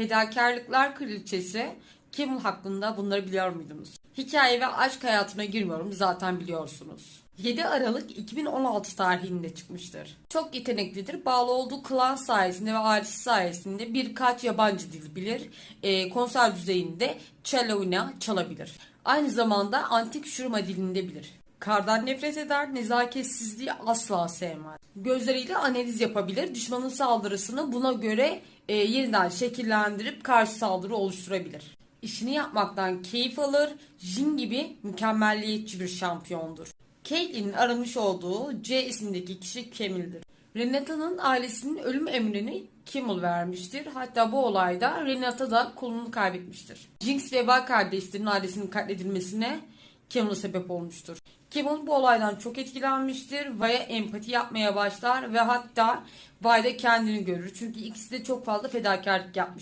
Fedakarlıklar Kraliçesi Kimmel hakkında bunları biliyor muydunuz? Hikaye ve aşk hayatına girmiyorum zaten biliyorsunuz. 7 Aralık 2016 tarihinde çıkmıştır. Çok yeteneklidir. Bağlı olduğu klan sayesinde ve ailesi sayesinde birkaç yabancı dil bilir. Ee, konser düzeyinde cello'ina çalabilir. Aynı zamanda antik şurma dilinde bilir. Kardan nefret eder, nezaketsizliği asla sevmez. Gözleriyle analiz yapabilir, düşmanın saldırısını buna göre e, yeniden şekillendirip karşı saldırı oluşturabilir. İşini yapmaktan keyif alır, Jin gibi mükemmelliyetçi bir şampiyondur. Caitlyn'in aramış olduğu C isimdeki kişi Camille'dir. Renata'nın ailesinin ölüm emrini Kimmel vermiştir. Hatta bu olayda Renata da kolunu kaybetmiştir. Jinx ve Val kardeşlerin ailesinin katledilmesine Kimmel sebep olmuştur. Kimmel bu olaydan çok etkilenmiştir. Vay'a empati yapmaya başlar ve hatta Vay'da kendini görür. Çünkü ikisi de çok fazla fedakarlık yapmış.